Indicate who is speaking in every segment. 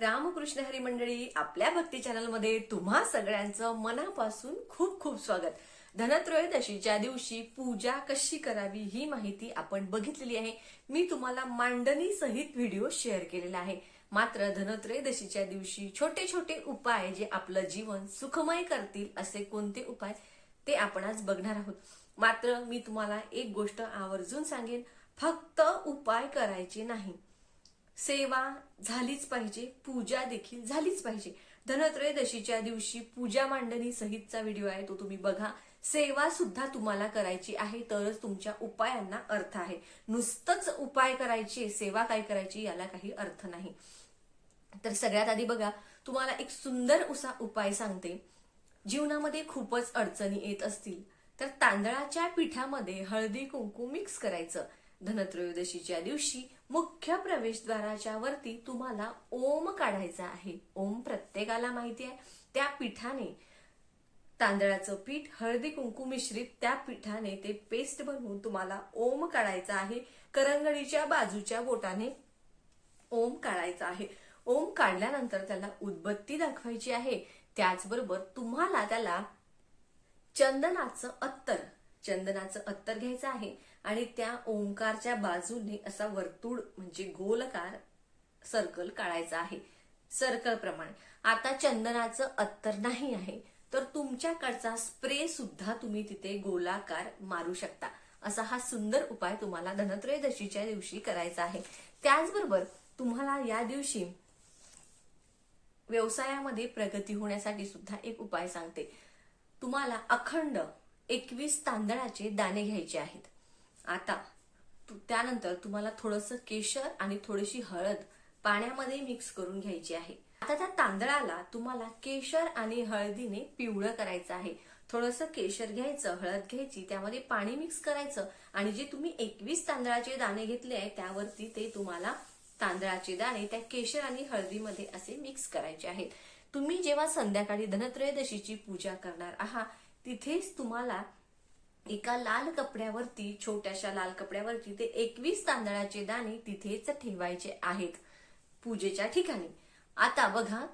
Speaker 1: रामकृष्ण हरी मंडळी आपल्या भक्ती चॅनलमध्ये तुम्हा सगळ्यांचं मनापासून खूप खूप स्वागत. धनत्रयोदशीच्या दिवशी पूजा कशी करावी ही माहिती आपण बघितलेली आहे. मी तुम्हाला मांडणी सहित व्हिडिओ शेअर केलेला आहे. मात्र धनत्रयोदशीच्या दिवशी छोटे छोटे उपाय जे आपलं जीवन सुखमय करतील असे कोणते उपाय ते आपण आज बघणार आहोत. मात्र मी तुम्हाला एक गोष्ट आवर्जून सांगेन फक्त उपाय करायचे नाही. सेवा झालीच पाहिजे पूजा देखील झालीच पाहिजे. धनत्रयोदशीच्या दिवशी पूजा मांडणी सहितचा व्हिडिओ आहे तो तुम्ही बघा. सेवा सुद्धा तुम्हाला करायची आहे तरच तुमच्या उपायांना अर्थ आहे. नुसतंच उपाय करायचे सेवा काय करायची याला काही अर्थ नाही. तर सगळ्यात आधी बघा तुम्हाला एक सुंदर उसा उपाय सांगते. जीवनामध्ये खूपच अडचणी येत असतील तर तांदळाच्या पिठामध्ये हळदी कुंकू मिक्स करायचं. धनत्रयोदशीच्या दिवशी मुख्य प्रवेशद्वाराच्या वरती तुम्हाला ओम काढायचा आहे. ओम प्रत्येकाला माहिती आहे. त्या पिठाने तांदळाचं पीठ हळदी कुंकू मिश्रित त्या पिठाने ते पेस्ट बनवून तुम्हाला ओम काढायचा आहे. करंगळीच्या बाजूच्या बोटाने ओम काढायचा आहे. ओम काढल्यानंतर त्याला उदबत्ती दाखवायची आहे. त्याचबरोबर तुम्हाला त्याला चंदनाचं अत्तर चंदनाचं अत्तर घ्यायचं आहे. आणि त्या ओंकारच्या बाजूने असा वर्तुळ म्हणजे गोलकार सर्कल काढायचा आहे. सर्कल प्रमाणे. आता चंदनाचं अत्तर नाही आहे तर तुमच्याकडचा स्प्रे सुद्धा तुम्ही तिथे गोलाकार मारू शकता. असा हा सुंदर उपाय तुम्हाला धनत्रयोदशीच्या दिवशी करायचा आहे. त्याचबरोबर तुम्हाला या दिवशी व्यवसायामध्ये प्रगती होण्यासाठी सुद्धा एक उपाय सांगते. तुम्हाला अखंड एकवीस तांदळाचे दाणे घ्यायचे आहेत. आता. तु- त्यानंतर तुम्हाला थोडंसं केशर आणि थोडीशी हळद पाण्यामध्ये मिक्स करून घ्यायची आहे. आता त्या तांदळाला तुम्हाला केशर आणि हळदीने पिवळं करायचं आहे. थोडंसं केशर घ्यायचं हळद घ्यायची त्यामध्ये पाणी मिक्स करायचं आणि जे तुम्ही एकवीस तांदळाचे दाणे घेतले आहे त्यावरती ते तुम्हाला तांदळाचे दाणे त्या केशर आणि हळदीमध्ये असे मिक्स करायचे आहेत. तुम्ही जेव्हा संध्याकाळी धनत्रयोदशीची पूजा करणार आहात तिथेच तुम्हाला एका लाल कपड्यावरती छोट्याशा लाल कपड्यावरती ते एकवीस तांदळाचे दाणे तिथेच ठेवायचे आहेत. पूजेच्या ठिकाणी. आता बघा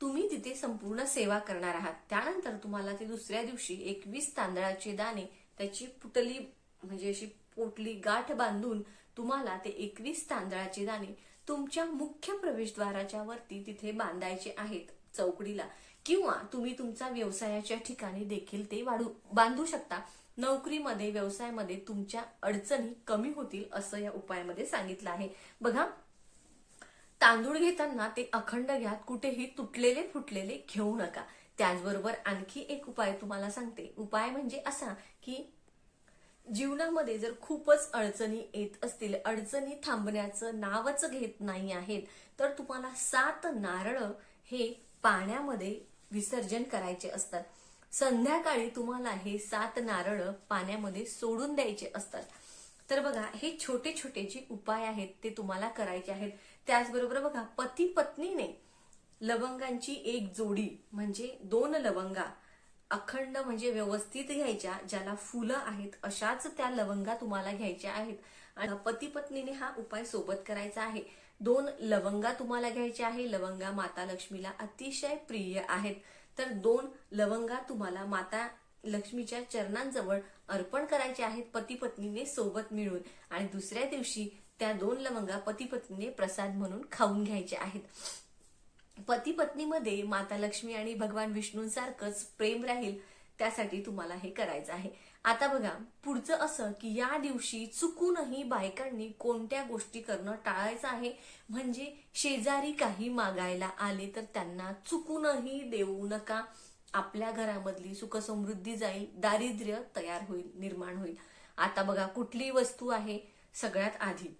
Speaker 1: तुम्ही तिथे संपूर्ण सेवा करणार आहात. त्यानंतर तुम्हाला ते दुसऱ्या दिवशी एकवीस तांदळाचे दाणे त्याची पुटली म्हणजे अशी पोटली गाठ बांधून तुम्हाला ते एकवीस तांदळाचे दाणे तुमच्या मुख्य प्रवेशद्वाराच्या वरती तिथे बांधायचे आहेत चौकडीला. किंवा तुम्ही तुमचा व्यवसायाच्या ठिकाणी देखील ते वाढू बांधू शकता. नोकरीमध्ये व्यवसायामध्ये तुमच्या अडचणी कमी होतील असं या उपायामध्ये सांगितलं आहे. बघा तांदूळ घेताना ते अखंड घ्या कुठेही तुटलेले फुटलेले घेऊ नका. त्याचबरोबर आणखी एक उपाय तुम्हाला सांगते. उपाय म्हणजे असा की जीवनामध्ये जर खूपच अडचणी येत असतील अडचणी थांबण्याचं नावच घेत नाही आहेत तर तुम्हाला सात नारळ हे पाण्यामध्ये विसर्जन करायचे असतात. संध्याकाळी तुम्हाला हे सात नारळ पाण्यामध्ये सोडून द्यायचे असतात. तर बघा हे छोटे छोटे जे उपाय आहेत ते तुम्हाला करायचे आहेत. त्याचबरोबर बघा पती पत्नीने लवंगांची एक जोडी म्हणजे दोन लवंगा अखंड म्हणजे व्यवस्थित घ्यायच्या ज्याला फुलं आहेत अशाच त्या लवंगा तुम्हाला घ्यायच्या आहेत. आणि पती पत्नीने हा उपाय सोबत करायचा आहे. दोन लवंगा तुम्हाला घ्यायच्या आहे. लवंगा माता लक्ष्मीला अतिशय प्रिय आहेत. तर दोन लवंगा तुम्हाला माता लक्ष्मीच्या चरणांजवळ अर्पण करायचे आहेत पती पत्नीने सोबत मिळून. आणि दुसऱ्या दिवशी त्या दोन लवंगा पती पत्नीने प्रसाद म्हणून खाऊन घ्यायचे आहेत. पती पत्नीमध्ये माता लक्ष्मी आणि भगवान विष्णूंसारखंच प्रेम राहील त्यासाठी तुम्हाला हे करायचं आहे. आता बघा पुढचं असं की या दिवशी चुकूनही बायकांनी कोणत्या गोष्टी करणं टाळायचं आहे? म्हणजे शेजारी काही मागायला आले तर त्यांना चुकूनही देऊ नका. आपल्या घरामधली सुखसमृद्धी जाईल दारिद्र्य तयार होईल निर्माण होईल. आता बघा कुठली वस्तू आहे सगळ्यात आधी.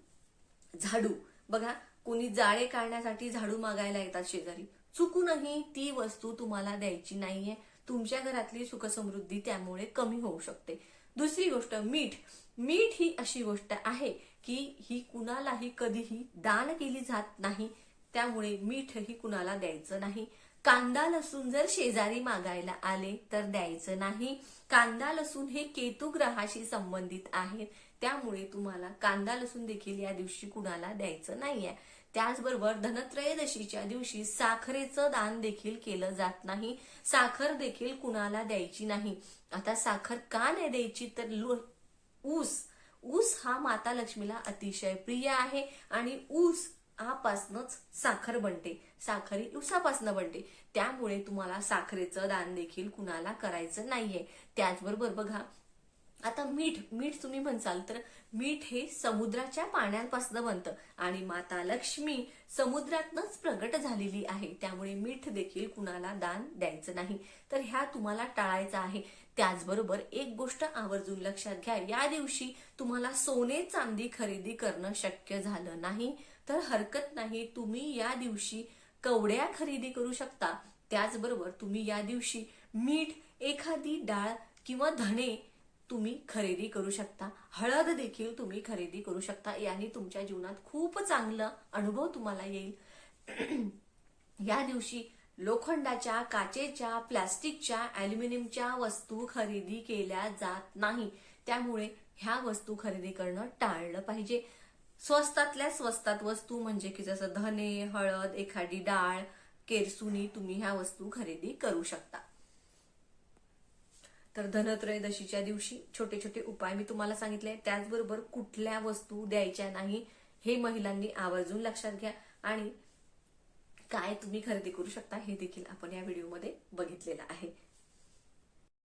Speaker 1: झाडू. बघा कोणी जाळे काढण्यासाठी झाडू मागायला येतात शेजारी. चुकूनही ती वस्तू तुम्हाला द्यायची नाहीये. तुमच्या घरातली सुखसमृद्धी त्यामुळे कमी होऊ शकते. दुसरी गोष्ट मीठ. मीठ ही अशी गोष्ट आहे की ही कुणालाही कधीही दान केली जात नाही. त्यामुळे मीठ ही कुणाला द्यायचं नाही. कांदा लसूण जर शेजारी मागायला आले तर द्यायचं नाही. कांदा लसूण हे केतू ग्रहाशी संबंधित आहेत. त्यामुळे तुम्हाला कांदा लसूण देखील या दिवशी कुणाला द्यायचं नाहीये. त्याचबरोबर धनत्रयोदशीच्या दिवशी साखरेचं दान देखील केलं जात नाही. साखर देखील कुणाला द्यायची नाही. आता साखर का नाही द्यायची? तर ऊस. ऊस हा माता लक्ष्मीला अतिशय प्रिय आहे आणि ऊस आपासनच साखर बनते. साखर ही बनते. त्यामुळे तुम्हाला साखरेचं दान देखील कुणाला करायचं नाहीये. त्याचबरोबर बघा आता मीठ मीठ तुम्ही म्हणसाल तर मीठ हे समुद्राच्या पाण्यापासून बनतं. आणि माता लक्ष्मी समुद्रातनच प्रगट झालेली आहे. त्यामुळे मीठ देखील कुणाला दान द्यायचं नाही. तर ह्या तुम्हाला टाळायचं आहे. त्याचबरोबर एक गोष्ट आवर्जून लक्षात घ्या. या दिवशी तुम्हाला सोने चांदी खरेदी करणं शक्य झालं नाही. तर हरकत नाही तुम्ही या दिवशी कवड्या खरेदी करू शकता. त्याचबरोबर तुम्ही या दिवशी मीठ एखादी डाळ किंवा धणे तुम्ही खरेदी करू शकता. हळद देखील तुम्ही खरेदी करू शकता. याने तुमच्या जीवनात खूप चांगला अनुभव तुम्हाला येईल. या दिवशी लोखंडाच्या काचेच्या प्लास्टिकच्या अॅल्युमिनियमच्या वस्तू खरेदी केल्या जात नाही. त्यामुळे ह्या वस्तू खरेदी करणं टाळलं पाहिजे. स्वस्तातल्या स्वस्तात वस्तू म्हणजे की जसं धने हळद एखादी डाळ केरसुनी तुम्ही ह्या वस्तू खरेदी करू शकता. तर धनत्रयोदशीच्या दिवशी छोटे छोटे उपाय मी तुम्हाला सांगितले. त्याचबरोबर कुठल्या वस्तू द्यायच्या नाही हे महिलांनी आवर्जून लक्षात घ्या. आणि काय तुम्ही खरेदी करू शकता हे देखील आपण या व्हिडिओमध्ये बघितलेलं आहे.